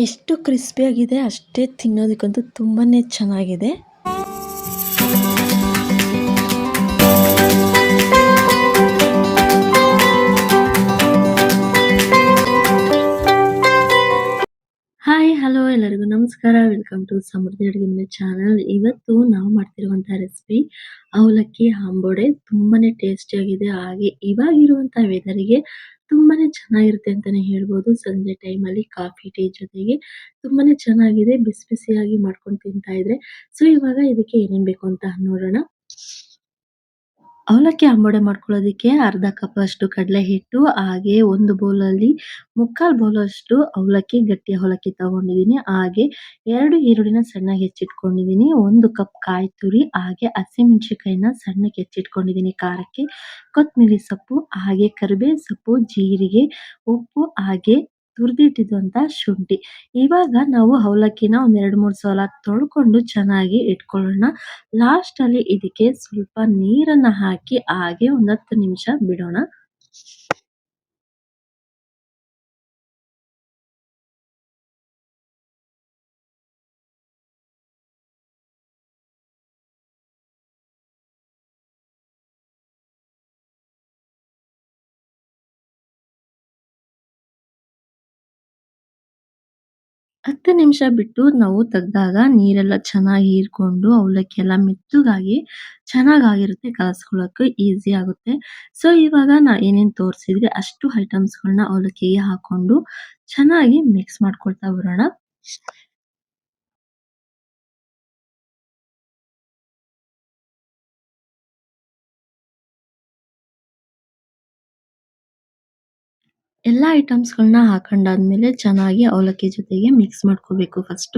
ಎಷ್ಟು ಕ್ರಿಸ್ಪಿಯಾಗಿದೆ ಅಷ್ಟೇ ತಿನ್ನೋದಕ್ಕಂತೂ ತುಂಬಾನೇ ಚೆನ್ನಾಗಿದೆ. ಹಲೋ ಎಲ್ಲರಿಗೂ ನಮಸ್ಕಾರ. ವೆಲ್ಕಮ್ ಟು ಸಮೃದ್ಧಿ ಅಡುಗೆ ಮನೆ ಚಾನಲ್ ಇವತ್ತು ನಾವು ಮಾಡ್ತಿರುವಂತಹ ರೆಸಿಪಿ ಅವಲಕ್ಕಿ ಆಂಬೋಡೆ ತುಂಬಾನೇ ಟೇಸ್ಟಿಯಾಗಿದೆ ಹಾಗೆ ಇವಾಗಿರುವಂತಹ ವೆದರಿಗೆ ತುಂಬಾನೇ ಚೆನ್ನಾಗಿರುತ್ತೆ ಅಂತಾನೆ ಹೇಳ್ಬೋದು. ಸಂಜೆ ಟೈಮಲ್ಲಿ ಕಾಫಿ ಟೀ ಜೊತೆಗೆ ತುಂಬಾನೇ ಚೆನ್ನಾಗಿದೆ. ಬಿಸಿ ಬಿಸಿಯಾಗಿ ಮಾಡ್ಕೊಂಡು ತಿಂತಾ ಇದ್ರೆ. ಸೊ ಇವಾಗ ಇದಕ್ಕೆ ಏನೇನ್ ಬೇಕು ಅಂತ ನೋಡೋಣ. ಅವಲಕ್ಕಿ ಅಂಬೊಡೆ ಮಾಡ್ಕೊಳ್ಳೋದಕ್ಕೆ ಅರ್ಧ ಕಪ್ ಅಷ್ಟು ಕಡಲೆ ಹಿಟ್ಟು, ಹಾಗೆ ಒಂದು ಬೌಲಲ್ಲಿ ಮುಕ್ಕಾಲು ಬೌಲ್ ಅಷ್ಟು ಅವಲಕ್ಕಿ, ಗಟ್ಟಿ ಅವಲಕ್ಕಿ ತಗೊಂಡಿದ್ದೀನಿ. ಹಾಗೆ ಎರಡು ಈರುಳ್ಳಿನ ಸಣ್ಣಗೆ ಹೆಚ್ಚಿಟ್ಕೊಂಡಿದ್ದೀನಿ. ಒಂದು ಕಪ್ ಕಾಯಿ ತುರಿ, ಹಾಗೆ ಹಸಿಮೆಣಸಿನಕಾಯಿನ ಸಣ್ಣಕ್ಕೆ ಹೆಚ್ಚಿಟ್ಕೊಂಡಿದ್ದೀನಿ ಖಾರಕ್ಕೆ. ಕೊತ್ತಂಬರಿ ಸೊಪ್ಪು, ಹಾಗೆ ಕರಿಬೇವು ಸೊಪ್ಪು, ಜೀರಿಗೆ, ಉಪ್ಪು, ಹಾಗೆ ತುರಿದಿಟ್ಟಿರುವಂತ ಶುಂಠಿ. ಇವಾಗ ನಾವು ಅವಲಕ್ಕಿನ ಒಂದ್ ಎರಡ್ ಮೂರ್ ಸಲ ತೊಳ್ಕೊಂಡು ಚೆನ್ನಾಗಿ ಇಟ್ಕೊಳ್ಳೋಣ. ಲಾಸ್ಟ್ ಅಲ್ಲಿ ಇದಕ್ಕೆ ಸ್ವಲ್ಪ ನೀರನ್ನ ಹಾಕಿ ಹಾಗೆ ಒಂದ್ ಹತ್ತು ನಿಮಿಷ ಬಿಡೋಣ. ಹತ್ತು ನಿಮಿಷ ಬಿಟ್ಟು ನಾವು ತೆಗ್ದಾಗ ನೀರೆಲ್ಲ ಚೆನ್ನಾಗಿ ಹೀರ್ಕೊಂಡು ಅವಲಕ್ಕಿ ಎಲ್ಲ ಮೆತ್ತಗಾಗಿ ಚೆನ್ನಾಗಾಗಿರುತ್ತೆ, ಕಲಸ್ಕೊಳ್ಳೋಕೆ ಈಸಿ ಆಗುತ್ತೆ. ಸೊ ಇವಾಗ ನಾ ಏನೇನ್ ತೋರಿಸಿದ್ರೆ ಅಷ್ಟು ಐಟಮ್ಸ್ಗಳನ್ನ ಅವಲಕ್ಕಿಗೆ ಹಾಕೊಂಡು ಚೆನ್ನಾಗಿ ಮಿಕ್ಸ್ ಮಾಡ್ಕೊಳ್ತಾ ಬರೋಣ. ಎಲ್ಲ ಐಟಮ್ಸ್ ಐಟಮ್ಸ್ಗಳನ್ನ ಹಾಕೊಂಡಾದ್ಮೇಲೆ ಚೆನ್ನಾಗಿ ಅವಲಕ್ಕಿ ಜೊತೆಗೆ ಮಿಕ್ಸ್ ಮಾಡ್ಕೋಬೇಕು ಫಸ್ಟ್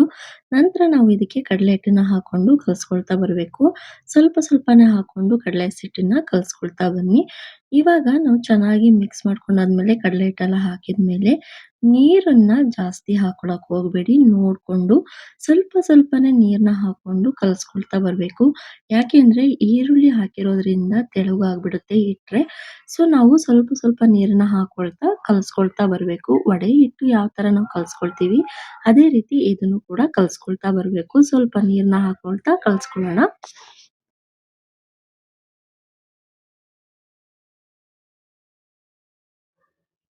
ನಂತರ ನಾವು ಇದಕ್ಕೆ ಕಡಲೆ ಹಿಟ್ಟನ್ನ ಹಾಕೊಂಡು ಕಲಸ್ಕೊಳ್ತಾ ಬರಬೇಕು. ಸ್ವಲ್ಪ ಸ್ವಲ್ಪನೇ ಹಾಕೊಂಡು ಕಡಲೆ ಹಿಟ್ಟನ್ನ ಕಲಸ್ಕೊಳ್ತಾ ಬನ್ನಿ. ಇವಾಗ ನಾವು ಚೆನ್ನಾಗಿ ಮಿಕ್ಸ್ ಮಾಡ್ಕೊಂಡಾದ್ಮೇಲೆ ಕಡಲೆ ಹಿಟ್ಟೆಲ್ಲ ಹಾಕಿದ್ಮೇಲೆ ನೀರನ್ನ ಜಾಸ್ತಿ ಹಾಕೊಳಕ್ ಹೋಗ್ಬೇಡಿ. ನೋಡ್ಕೊಂಡು ಸ್ವಲ್ಪ ಸ್ವಲ್ಪನೇ ನೀರನ್ನ ಹಾಕೊಂಡು ಕಲಸ್ಕೊಳ್ತಾ ಬರಬೇಕು. ಯಾಕೆಂದ್ರೆ ಈರುಳ್ಳಿ ಹಾಕಿರೋದ್ರಿಂದ ತೆಳುಗಾಗ್ಬಿಡುತ್ತೆ ಇಟ್ರೆ ಸೊ ನಾವು ಸ್ವಲ್ಪ ಸ್ವಲ್ಪ ನೀರನ್ನ ಹಾಕೊಳ್ತಾ ಕಲಸ್ಕೊಳ್ತಾ ಬರಬೇಕು. ವಡೆ ಹಿಟ್ಟು ಯಾವ ತರ ನಾವು ಕಲ್ಸ್ಕೊಳ್ತೀವಿ ಅದೇ ರೀತಿ ಇದನ್ನು ಕೂಡ ಕಲಸ್ಕೊಳ್ತಾ ಬರಬೇಕು. ಸ್ವಲ್ಪ ನೀರನ್ನ ಹಾಕೊಳ್ತಾ ಕಲ್ಸ್ಕೊಳ್ಳೋಣ.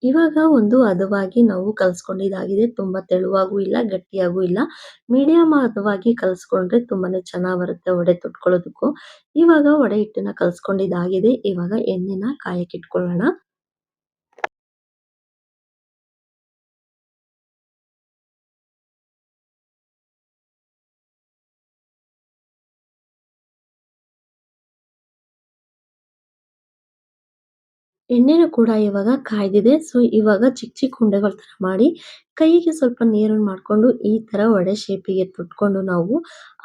ಇವಾಗ ಒಂದು ಹದವಾಗಿ ನಾವು ಕಲ್ಸ್ಕೊಂಡಿದಾಗಿದೆ ತುಂಬಾ ತೆಳುವಾಗೂ ಇಲ್ಲ, ಗಟ್ಟಿಯಾಗೂ ಇಲ್ಲ. ಮೀಡಿಯಂ ಹದವಾಗಿ ಕಲ್ಸ್ಕೊಂಡ್ರೆ ತುಂಬಾನೇ ಚೆನ್ನಾಗಿ ಬರುತ್ತೆ ವಡೆ ತೊಟ್ಕೊಳ್ಳೋದಕ್ಕೂ. ಇವಾಗ ವಡೆ ಹಿಟ್ಟನ್ನ ಕಲ್ಸ್ಕೊಂಡಿದಾಗಿದೆ ಇವಾಗ ಎಣ್ಣೆನ ಕಾಯಕ್ಕೆ ಎಣ್ಣೆನೂ ಕೂಡ ಇವಾಗ ಕಾಯ್ದಿದೆ. ಸೊ ಇವಾಗ ಚಿಕ್ಕ ಚಿಕ್ಕ ಉಂಡೆಗಳ ತರ ಮಾಡಿ ಕೈಗೆ ಸ್ವಲ್ಪ ನೀರನ್ನು ಮಾಡ್ಕೊಂಡು ಈ ತರ ವಡೆ ಶೇಪಿಗೆ ತುಟ್ಕೊಂಡು ನಾವು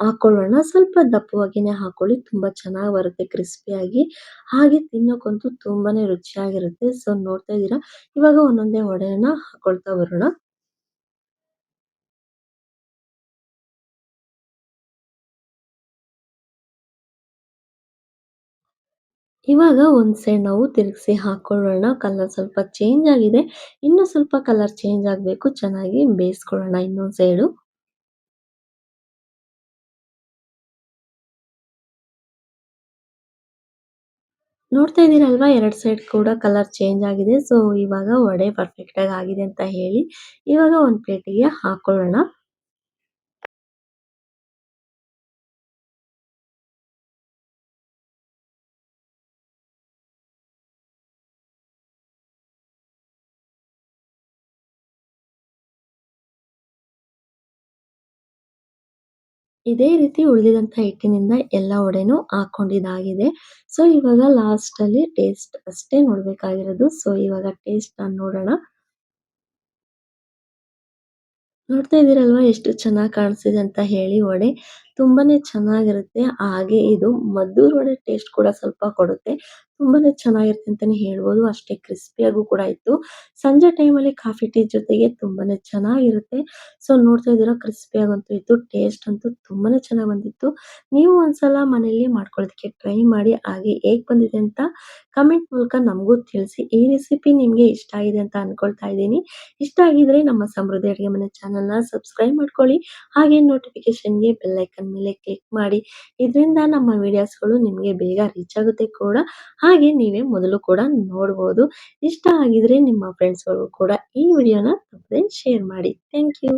ಹಾಕೊಳ್ಳೋಣ. ಸ್ವಲ್ಪ ದಪ್ಪವಾಗಿನೇ ಹಾಕೊಳ್ಳಿ. ತುಂಬಾ ಚೆನ್ನಾಗಿ ಬರುತ್ತೆ ಕ್ರಿಸ್ಪಿಯಾಗಿ ಹಾಗೆ ತಿನ್ನೋಕಂತೂ ತುಂಬಾನೇ ರುಚಿಯಾಗಿರುತ್ತೆ. ಸೊ ನೋಡ್ತಾ ಇದ್ದೀರಾ? ಇವಾಗ ಒಂದೊಂದೇ ವಡೆನ ಹಾಕೊಳ್ತಾ ಬರೋಣ. ಇವಾಗ ಒಂದ್ ಸೈಡ್ ನಾವು ತಿರುಗಿಸಿ ಹಾಕೊಳ್ಳೋಣ. ಕಲರ್ ಸ್ವಲ್ಪ ಚೇಂಜ್ ಆಗಿದೆ. ಇನ್ನು ಸ್ವಲ್ಪ ಕಲರ್ ಚೇಂಜ್ ಆಗಬೇಕು. ಚೆನ್ನಾಗಿ ಬೇಯಿಸ್ಕೊಳ್ಳೋಣ ಇನ್ನೊಂದು ಸೈಡು. ನೋಡ್ತಾ ಇದ್ದೀರಲ್ವಾ? ಎರಡು ಸೈಡ್ ಕೂಡ ಕಲರ್ ಚೇಂಜ್ ಆಗಿದೆ. ಸೊ ಇವಾಗ ವಡೆ ಪರ್ಫೆಕ್ಟ್ ಆಗಿ ಆಗಿದೆ ಅಂತ ಹೇಳಿ ಇವಾಗ ಒಂದ್ ಪ್ಲೇಟಿಗೆ ಹಾಕೊಳ್ಳೋಣ. ಇದೇ ರೀತಿ ಉಳಿದಿದಂತ ಹಿಟ್ಟಿನಿಂದ ಎಲ್ಲ ವಡೆನೂ ಹಾಕೊಂಡಿದ್ದಾಗಿದೆ. ಸೊ ಇವಾಗ ಲಾಸ್ಟ್ ಅಲ್ಲಿ ಟೇಸ್ಟ್ ಅಷ್ಟೇ ನೋಡ್ಬೇಕಾಗಿರೋದು. ಸೊ ಇವಾಗ ಟೇಸ್ಟ್ ನೋಡೋಣ. ನೋಡ್ತಾ ಇದ್ದೀರಲ್ವಾ ಎಷ್ಟು ಚೆನ್ನಾಗಿ ಕಾಣಿಸ್ತಿದೆ ಅಂತ ಹೇಳಿ ವಡೆ. ತುಂಬಾನೇ ಚೆನ್ನಾಗಿರುತ್ತೆ. ಹಾಗೆ ಇದು ಮದ್ದೂರ್ ವಡೆ ಟೇಸ್ಟ್ ಕೂಡ ಸ್ವಲ್ಪ ಕೊಡುತ್ತೆ. ತುಂಬಾನೇ ಚೆನ್ನಾಗಿರುತ್ತೆ ಅಂತಾನೆ ಹೇಳ್ಬೋದು. ಅಷ್ಟೇ ಕ್ರಿಸ್ಪಿಯಾಗೂ ಕೂಡ ಇತ್ತು. ಸಂಜೆ ಟೈಮಲ್ಲಿ ಕಾಫಿ ಟೀ ಜೊತೆಗೆ ತುಂಬಾನೇ ಚೆನ್ನಾಗಿರುತ್ತೆ. ಸೊ ನೋಡ್ತಾ ಇದ್ದೀರಾ ಕ್ರಿಸ್ಪಿಯಾಗಂತೂ ಇತ್ತು. ಟೇಸ್ಟ್ ಅಂತೂ ತುಂಬಾನೇ ಚೆನ್ನಾಗಿ ಬಂದಿತ್ತು. ನೀವು ಒಂದ್ಸಲ ಮನೆಯಲ್ಲಿ ಮಾಡ್ಕೊಳ್ಳೋದಕ್ಕೆ ಟ್ರೈ ಮಾಡಿ. ಹಾಗೆ ಹೇಗ್ ಬಂದಿದೆ ಅಂತ ಕಮೆಂಟ್ ಮೂಲಕ ನಮಗೂ ತಿಳಿಸಿ. ಈ ರೆಸಿಪಿ ನಿಮ್ಗೆ ಇಷ್ಟ ಆಗಿದೆ ಅಂತ ಅನ್ಕೊಳ್ತಾ ಇದ್ದೀನಿ. ಇಷ್ಟ ಆಗಿದ್ರೆ ನಮ್ಮ ಸಮೃದ್ಧಿ ಅಡುಗೆ ಮನೆ ಚಾನೆಲ್‌ನ ಸಬ್ಸ್ಕ್ರೈಬ್ ಮಾಡ್ಕೊಳ್ಳಿ. ಹಾಗೆ ನೋಟಿಫಿಕೇಶನ್ಗೆ ಬೆಲ್ ಐಕಾನ್ ಮೇಲೆ ಕ್ಲಿಕ್ ಮಾಡಿ. ಇದರಿಂದ ನಮ್ಮ ವಿಡಿಯೋಸ್‌ಗಳು ನಿಮಗೆ ಬೇಗ ರೀಚ್ ಆಗುತ್ತೆ ಕೂಡ. ಹಾಗೆ ನೀವೇ ಮೊದಲು ಕೂಡ ನೋಡಬಹುದು ಇಷ್ಟ ಆಗಿದ್ರೆ ನಿಮ್ಮ ಫ್ರೆಂಡ್ಸ್‌ಗಳಿಗೂ ಕೂಡ ಈ ವಿಡಿಯೋನ ತಪ್ಪದೆ ಶೇರ್ ಮಾಡಿ. Thank you.